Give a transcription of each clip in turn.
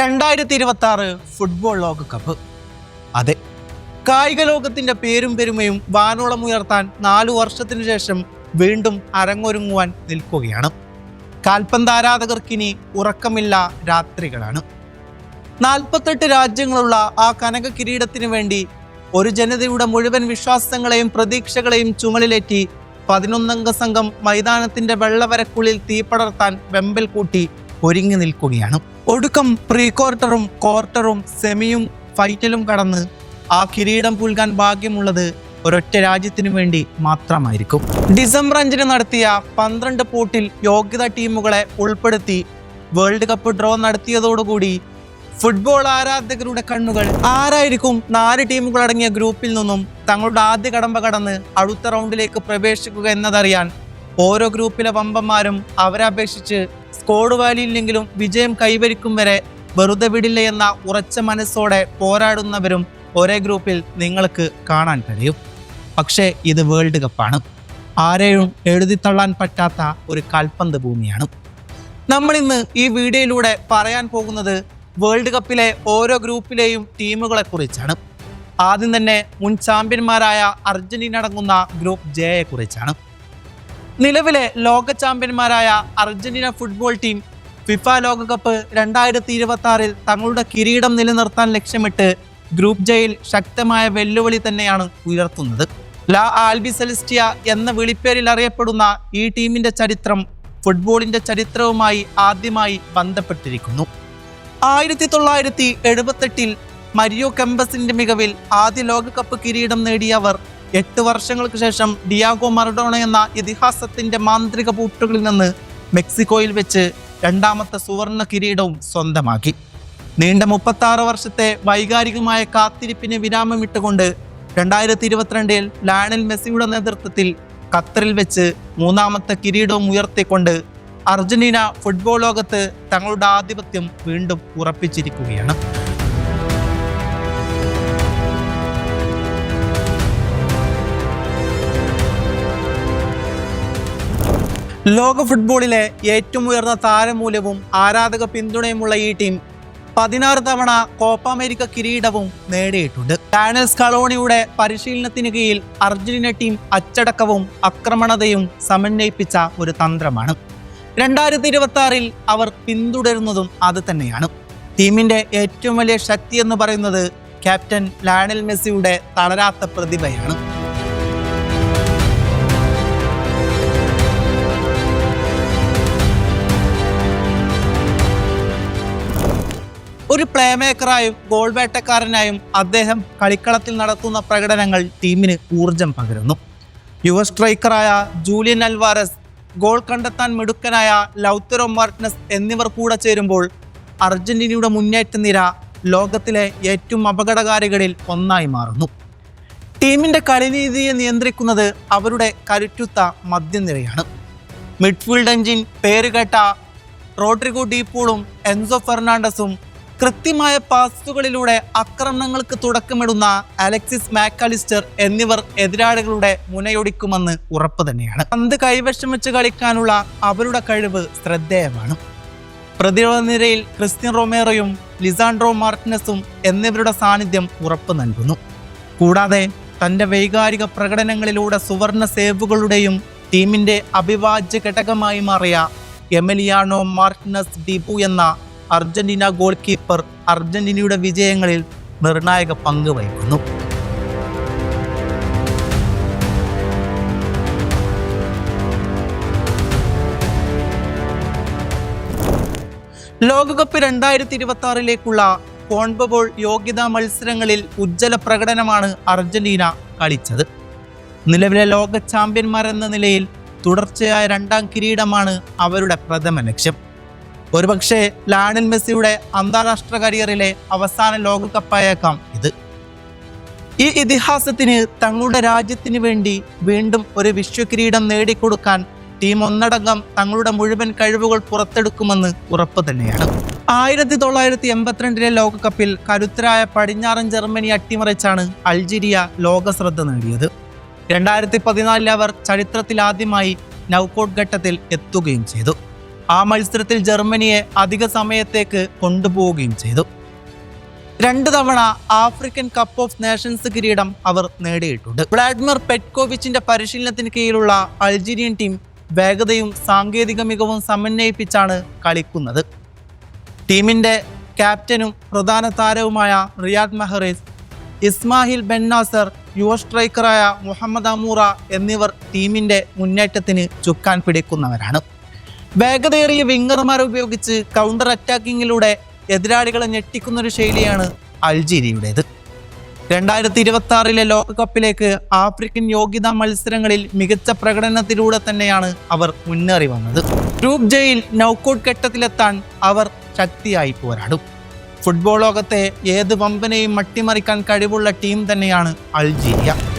രണ്ടായിരത്തി ഇരുപത്തി ആറ് ഫുട്ബോൾ ലോകകപ്പ്. അതെ കായിക ലോകത്തിന്റെ പേരും പെരുമയും വാനോളം ഉയർത്താൻ നാലു വർഷത്തിനു ശേഷം വീണ്ടും അരങ്ങൊരുങ്ങുവാൻ നിൽക്കുകയാണ്. കാൽപന്ത് ഉറക്കമില്ല രാത്രികളാണ്. നാൽപ്പത്തെട്ട് രാജ്യങ്ങളുള്ള ആ കനക കിരീടത്തിനു വേണ്ടി ഒരു ജനതയുടെ മുഴുവൻ വിശ്വാസങ്ങളെയും പ്രതീക്ഷകളെയും ചുമലിലേറ്റി പതിനൊന്നംഗ സംഘം മൈതാനത്തിന്റെ വെള്ളവരക്കുള്ളിൽ തീപടർത്താൻ വെമ്പൽ കൂട്ടി ഒരുങ്ങി നിൽക്കുകയാണ്. ഒടുക്കം പ്രീ ക്വാർട്ടറും ക്വാർട്ടറും സെമിയും ഫൈനലും കടന്ന് ആ കിരീടം പുൽകാൻ ഭാഗ്യമുള്ളത് ഒരൊറ്റ രാജ്യത്തിനു വേണ്ടി മാത്രമായിരിക്കും. ഡിസംബർ അഞ്ചിന് നടത്തിയ പന്ത്രണ്ട് പൂട്ടിൽ യോഗ്യത ടീമുകളെ ഉൾപ്പെടുത്തി വേൾഡ് കപ്പ് ഡ്രോ നടത്തിയതോടുകൂടി ഫുട്ബോൾ ആരാധകരുടെ കണ്ണുകൾ ആരായിരിക്കും നാല് ടീമുകൾ അടങ്ങിയ ഗ്രൂപ്പിൽ നിന്നും തങ്ങളുടെ ആദ്യ കടമ്പ കടന്ന് അടുത്ത റൗണ്ടിലേക്ക് പ്രവേശിക്കുക എന്നതറിയാൻ ഓരോ ഗ്രൂപ്പിലെ വമ്പന്മാരും അവരെ അപേക്ഷിച്ച് സ്കോഡ് വാലിയില്ലെങ്കിലും വിജയം കൈവരിക്കും വരെ വെറുതെ വിടില്ല എന്ന ഉറച്ച മനസ്സോടെ പോരാടുന്നവരും ഒരേ ഗ്രൂപ്പിൽ നിങ്ങൾക്ക് കാണാൻ കഴിയും. പക്ഷേ ഇത് വേൾഡ് കപ്പാണ്. ആരെയും എഴുതിത്തള്ളാൻ പറ്റാത്ത ഒരു കാൽപന്ത് ഭൂമിയാണ്. നമ്മൾ ഇന്ന് ഈ വീഡിയോയിലൂടെ പറയാൻ പോകുന്നത് വേൾഡ് കപ്പിലെ ഓരോ ഗ്രൂപ്പിലെയും ടീമുകളെ കുറിച്ചാണ്. ആദ്യം തന്നെ മുൻ ചാമ്പ്യന്മാരായ അർജന്റീന അടങ്ങുന്ന ഗ്രൂപ്പ് ജെയെ കുറിച്ചാണ്. നിലവിലെ ലോക ചാമ്പ്യന്മാരായ അർജന്റീന ഫുട്ബോൾ ടീം ഫിഫ ലോകകപ്പ് രണ്ടായിരത്തി ഇരുപത്തി ആറിൽ തങ്ങളുടെ കിരീടം നിലനിർത്താൻ ലക്ഷ്യമിട്ട് ഗ്രൂപ്പ് ജയിൽ ശക്തമായ വെല്ലുവിളി തന്നെയാണ് ഉയർത്തുന്നത്. ലാ ആൽബി സെലിസ്റ്റിയ എന്ന വിളിപ്പേരിൽ അറിയപ്പെടുന്ന ഈ ടീമിന്റെ ചരിത്രം ഫുട്ബോളിന്റെ ചരിത്രവുമായി ആദ്യമായി ബന്ധപ്പെട്ടിരിക്കുന്നു. ആയിരത്തി തൊള്ളായിരത്തി എഴുപത്തെട്ടിൽ മരിയോ കെമ്പസിന്റെ മികവിൽ ആദ്യ ലോകകപ്പ് കിരീടം നേടിയവർ എട്ട് വർഷങ്ങൾക്ക് ശേഷം ഡിയാഗോ മറഡോണ എന്ന ഇതിഹാസത്തിന്റെ മാന്ത്രിക പൂട്ടുകളിൽ നിന്ന് മെക്സിക്കോയിൽ വെച്ച് രണ്ടാമത്തെ സുവർണ കിരീടവും സ്വന്തമാക്കി. നീണ്ട മുപ്പത്തി വർഷത്തെ വൈകാരികമായ കാത്തിരിപ്പിന് വിരാമമിട്ടുകൊണ്ട് രണ്ടായിരത്തി ഇരുപത്തിരണ്ടിൽ ലയണൽ മെസ്സിയുടെ നേതൃത്വത്തിൽ ഖത്തറിൽ വെച്ച് മൂന്നാമത്തെ കിരീടവും ഉയർത്തിക്കൊണ്ട് അർജന്റീന ഫുട്ബോൾ ലോകത്ത് തങ്ങളുടെ ആധിപത്യം വീണ്ടും ഉറപ്പിച്ചിരിക്കുകയാണ്. ലോക ഫുട്ബോളിലെ ഏറ്റവും ഉയർന്ന താരമൂല്യവും ആരാധക പിന്തുണയുമുള്ള ഈ ടീം പതിനാറ് തവണ കോപ്പ അമേരിക്ക കിരീടവും നേടിയിട്ടുണ്ട്. ഡാനൽ സ്കളോണിയുടെ പരിശീലനത്തിന് കീഴിൽ അർജന്റീന ടീം അച്ചടക്കവും അക്രമണതയും സമന്വയിപ്പിച്ച ഒരു തന്ത്രമാണ്. രണ്ടായിരത്തി ഇരുപത്തി ആറിൽ അവർ പിന്തുടരുന്നതും അത് തന്നെയാണ്. ടീമിന്റെ ഏറ്റവും വലിയ ശക്തി എന്ന് പറയുന്നത് ക്യാപ്റ്റൻ ലയണൽ മെസ്സിയുടെ തളരാത്ത പ്രതിഭയാണ്. ഒരു പ്ലേ മേക്കറായും ഗോൾ വേട്ടക്കാരനായും അദ്ദേഹം കളിക്കളത്തിൽ നടത്തുന്ന പ്രകടനങ്ങൾ ടീമിന് ഊർജം പകരുന്നു. യുവ സ്ട്രൈക്കറായ ജൂലിയൻ അൽവാരസ് ഗോൾ കണ്ടെത്താൻ മിടുക്കനായ ലൗത്തറോ മാർട്ടിനസ് എന്നിവർ കൂടെ ചേരുമ്പോൾ അർജന്റീനയുടെ മുന്നേറ്റ നിര ലോകത്തിലെ ഏറ്റവും അപകടകാരികളിൽ ഒന്നായി മാറുന്നു. ടീമിന്റെ കളിരീതിയെ നിയന്ത്രിക്കുന്നത് അവരുടെ കരുറ്റുത്ത മധ്യനിരയാണ്. മിഡ്ഫീൽഡ് എഞ്ചിൻ പേരുകേട്ട റോഡ്രിഗോ ഡീപ്പൂളും എൻസോ ഫെർണാണ്ടസും കൃത്യമായ പാസുകളിലൂടെ ആക്രമണങ്ങൾക്ക് തുടക്കമിടുന്ന അലക്സിസ് മാക്കാലിസ്റ്റർ എന്നിവർ എതിരാളികളുടെ മുനയൊടിക്കുമെന്ന് ഉറപ്പ് തന്നെയാണ്. പന്ത് കൈവശം വെച്ച് കളിക്കാനുള്ള അവരുടെ കഴിവ് ശ്രദ്ധേയമാണ്. പ്രതിരോധ നിരയിൽ ക്രിസ്ത്യൻ റൊമേറോയും ലിസാൻഡ്രോ മാർട്ടിനസും എന്നിവരുടെ സാന്നിധ്യം ഉറപ്പ് നൽകുന്നു. കൂടാതെ തന്റെ വൈകാരിക പ്രകടനങ്ങളിലൂടെ സുവർണ സേവുകളുടെയും ടീമിന്റെ അഭിവാജ്യ ഘടകമായി മാറിയ എമിലിയാനോ മാർട്ടിനസ് ഡിബു എന്ന അർജന്റീന ഗോൾ കീപ്പർ അർജന്റീനയുടെ വിജയങ്ങളിൽ നിർണായക പങ്ക് വഹിക്കുന്നു. ലോകകപ്പ് രണ്ടായിരത്തി ഇരുപത്തി ആറിലേക്കുള്ള കോൺബോൾ യോഗ്യതാ മത്സരങ്ങളിൽ ഉജ്ജ്വല പ്രകടനമാണ് അർജന്റീന കളിച്ചത്. നിലവിലെ ലോക ചാമ്പ്യന്മാരെന്ന നിലയിൽ തുടർച്ചയായ രണ്ടാം കിരീടമാണ് അവരുടെ പ്രഥമ ലക്ഷ്യം. ഒരുപക്ഷെ ലാണൽ മെസ്സിയുടെ അന്താരാഷ്ട്ര കരിയറിലെ അവസാന ലോകകപ്പായേക്കാം ഇത്. ഈ ഇതിഹാസത്തിന് തങ്ങളുടെ രാജ്യത്തിന് വേണ്ടി വീണ്ടും ഒരു വിശ്വകിരീടം നേടിക്കൊടുക്കാൻ ടീം ഒന്നടങ്കം തങ്ങളുടെ മുഴുവൻ കഴിവുകൾ പുറത്തെടുക്കുമെന്ന് ഉറപ്പ് തന്നെയാണ്. ആയിരത്തി തൊള്ളായിരത്തി എൺപത്തിരണ്ടിലെ ലോകകപ്പിൽ കരുത്തരായ പടിഞ്ഞാറൻ ജർമ്മനി അട്ടിമറിച്ചാണ് അൾജീരിയ ലോക ശ്രദ്ധ നേടിയത്. രണ്ടായിരത്തി പതിനാലിൽ അവർ ചരിത്രത്തിൽ ആദ്യമായി നൗക്കൌട്ട് ഘട്ടത്തിൽ എത്തുകയും ചെയ്തു. ആ മത്സരത്തിൽ ജർമ്മനിയെ അധിക സമയത്തേക്ക് കൊണ്ടുപോവുകയും ചെയ്തു. രണ്ട് തവണ ആഫ്രിക്കൻ കപ്പ് ഓഫ് നേഷൻസ് കിരീടം അവർ നേടിയിട്ടുണ്ട്. വ്ളാഡിമിർ പെറ്റ്കോവിച്ചിന്റെ പരിശീലനത്തിന് കീഴിലുള്ള അൾജീരിയൻ ടീം വേഗതയും സാങ്കേതിക മികവും സമന്വയിപ്പിച്ചാണ് കളിക്കുന്നത്. ടീമിന്റെ ക്യാപ്റ്റനും പ്രധാന താരവുമായ റിയാദ് മെഹറീസ് ഇസ്മാഹിൽ ബെന്നാസർ യുവ സ്ട്രൈക്കറായ മുഹമ്മദ് അമൂറ എന്നിവർ ടീമിന്റെ മുന്നേറ്റത്തിന് ചുക്കാൻ പിടിക്കുന്നവരാണ്. വേഗതയേറിയ വിങ്ങർമാരെ ഉപയോഗിച്ച് കൗണ്ടർ അറ്റാക്കിങ്ങിലൂടെ എതിരാളികളെ ഞെട്ടിക്കുന്ന ഒരു ശൈലിയാണ് അൾജീരിയയുടേത് രണ്ടായിരത്തി ഇരുപത്തി ആറിലെ ലോകകപ്പിലേക്ക് ആഫ്രിക്കൻ യോഗ്യതാ മത്സരങ്ങളിൽ മികച്ച പ്രകടനത്തിലൂടെ തന്നെയാണ് അവർ മുന്നേറി വന്നത്. ഗ്രൂപ്പ് ജയിൽ നൗക്കൌട്ട് ഘട്ടത്തിലെത്താൻ അവർ ശക്തിയായി പോരാടും. ഫുട്ബോൾ ലോകത്തെ ഏത് വമ്പനെയും മട്ടിമറിക്കാൻ കഴിവുള്ള ടീം തന്നെയാണ് അൾജീരിയ.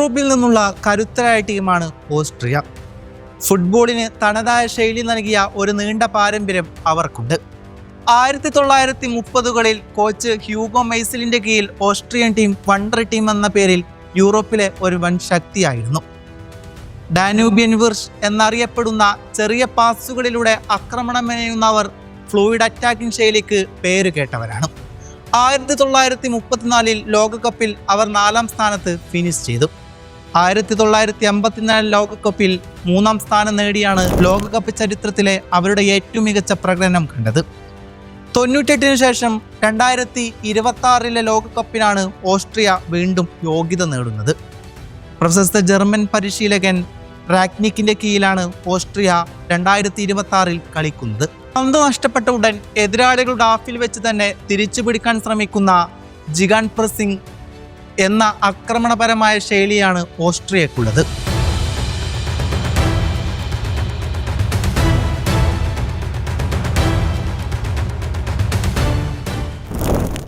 യൂറോപ്പിൽ നിന്നുള്ള കരുത്തരായ ടീമാണ് ഓസ്ട്രിയ. ഫുട്ബോളിന് തനതായ ശൈലി നൽകിയ ഒരു നീണ്ട പാരമ്പര്യം അവർക്കുണ്ട്. ആയിരത്തി തൊള്ളായിരത്തി മുപ്പതുകളിൽ കോച്ച് ഹ്യൂഗോ മൈസിലിന്റെ കീഴിൽ ഓസ്ട്രിയൻ ടീം വണ്ടർ ടീം എന്ന പേരിൽ യൂറോപ്പിലെ ഒരു വൻ ശക്തിയായിരുന്നു. ഡാനൂബിയൻ വിർഷ് എന്നറിയപ്പെടുന്ന ചെറിയ പാസുകളിലൂടെ ആക്രമണം മെനയുന്നവർ ഫ്ലൂയിഡ് അറ്റാക്കിംഗ് ശൈലിക്ക് പേര് കേട്ടവരാണ്. ആയിരത്തി തൊള്ളായിരത്തി മുപ്പത്തിനാലിൽ ലോകകപ്പിൽ അവർ നാലാം സ്ഥാനത്ത് ഫിനിഷ് ചെയ്തു. ആയിരത്തി തൊള്ളായിരത്തി അമ്പത്തിനാല് ലോകകപ്പിൽ മൂന്നാം സ്ഥാനം നേടിയാണ് ലോകകപ്പ് ചരിത്രത്തിലെ അവരുടെ ഏറ്റവും മികച്ച പ്രകടനം കണ്ടത്. തൊണ്ണൂറ്റെട്ടിന് ശേഷം രണ്ടായിരത്തി ഇരുപത്തി ആറിലെ ലോകകപ്പിനാണ് ഓസ്ട്രിയ വീണ്ടും യോഗ്യത നേടുന്നത്. പ്രശസ്ത ജർമ്മൻ പരിശീലകൻ റാക്നിക്കിന്റെ കീഴിലാണ് ഓസ്ട്രിയ രണ്ടായിരത്തി ഇരുപത്തി ആറിൽ കളിക്കുന്നത്. പന്ത് നഷ്ടപ്പെട്ട ഉടൻ എതിരാളികളുടെ ആഫിൽ വെച്ച് തന്നെ തിരിച്ചു പിടിക്കാൻ ശ്രമിക്കുന്ന ജിഗാൻ പ്രസിംഗ് എന്ന ആക്രമണപരമായ ശൈലിയാണ് ഓസ്ട്രിയക്കുള്ളത്.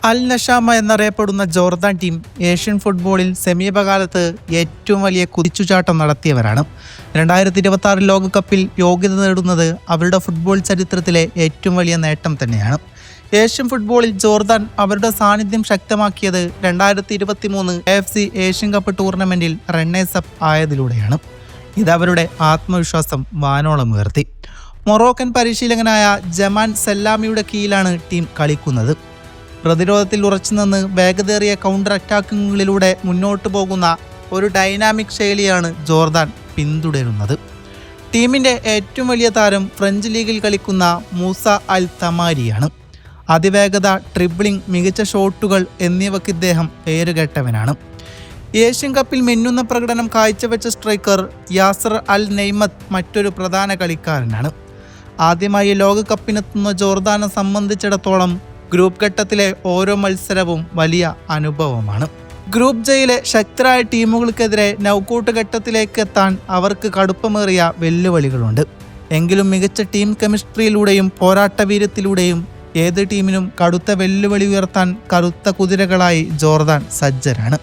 അൽ നഷാമ എന്നറിയപ്പെടുന്ന ജോർദാൻ ടീം ഏഷ്യൻ ഫുട്ബോളിൽ സമീപകാലത്ത് ഏറ്റവും വലിയ കുതിച്ചുചാട്ടം നടത്തിയവരാണ്. രണ്ടായിരത്തി ഇരുപത്തി ആറ് ലോകകപ്പിൽ യോഗ്യത നേടുന്നത് അവരുടെ ഫുട്ബോൾ ചരിത്രത്തിലെ ഏറ്റവും വലിയ നേട്ടം തന്നെയാണ്. ഏഷ്യൻ ഫുട്ബോളിൽ ജോർദാൻ അവരുടെ സാന്നിധ്യം ശക്തമാക്കിയത് രണ്ടായിരത്തി ഇരുപത്തി മൂന്ന് എഫ് സി ഏഷ്യൻ കപ്പ് ടൂർണമെന്റിൽ റണ്ണേഴ്സ് അപ്പ് ആയതിലൂടെയാണ്. ഇത് അവരുടെ ആത്മവിശ്വാസം വാനോളം ഉയർത്തി. മൊറോക്കൻ പരിശീലകനായ ജമാൻ സെല്ലാമിയുടെ കീഴിലാണ് ടീം കളിക്കുന്നത്. പ്രതിരോധത്തിൽ ഉറച്ചുനിന്ന് വേഗതേറിയ കൗണ്ടർ അറ്റാക്കിങ്ങുകളിലൂടെ മുന്നോട്ട് പോകുന്ന ഒരു ഡൈനാമിക് ശൈലിയാണ് ജോർദാൻ പിന്തുടരുന്നത്. ടീമിന്റെ ഏറ്റവും വലിയ താരം ഫ്രഞ്ച് ലീഗിൽ കളിക്കുന്ന മൂസ അൽ തമാരിയാണ്. അതിവേഗത ട്രിബിളിംഗ് മികച്ച ഷോട്ടുകൾ എന്നിവയ്ക്ക് ഇദ്ദേഹം പേരുകേട്ടവനാണ്. ഏഷ്യൻ കപ്പിൽ മിന്നുന്ന പ്രകടനം കാഴ്ചവെച്ച സ്ട്രൈക്കർ യാസർ അൽ നെയ്മത്ത് മറ്റൊരു പ്രധാന കളിക്കാരനാണ്. ആദ്യമായി ലോകകപ്പിനെത്തുന്ന ജോർദാനെ സംബന്ധിച്ചിടത്തോളം ഗ്രൂപ്പ് ഘട്ടത്തിലെ ഓരോ മത്സരവും വലിയ അനുഭവമാണ്. ഗ്രൂപ്പ് ജയിലെ ശക്തരായ ടീമുകൾക്കെതിരെ നൗക്കൂട്ട് ഘട്ടത്തിലേക്ക് എത്താൻ അവർക്ക് കടുപ്പമേറിയ വെല്ലുവിളികളുണ്ട്. എങ്കിലും മികച്ച ടീം കെമിസ്ട്രിയിലൂടെയും പോരാട്ടവീര്യത്തിലൂടെയും ഏത് ടീമിനും കടുത്ത വെല്ലുവിളി ഉയർത്താൻ കറുത്ത കുതിരകളായി ജോർദാൻ സജ്ജരാണ്.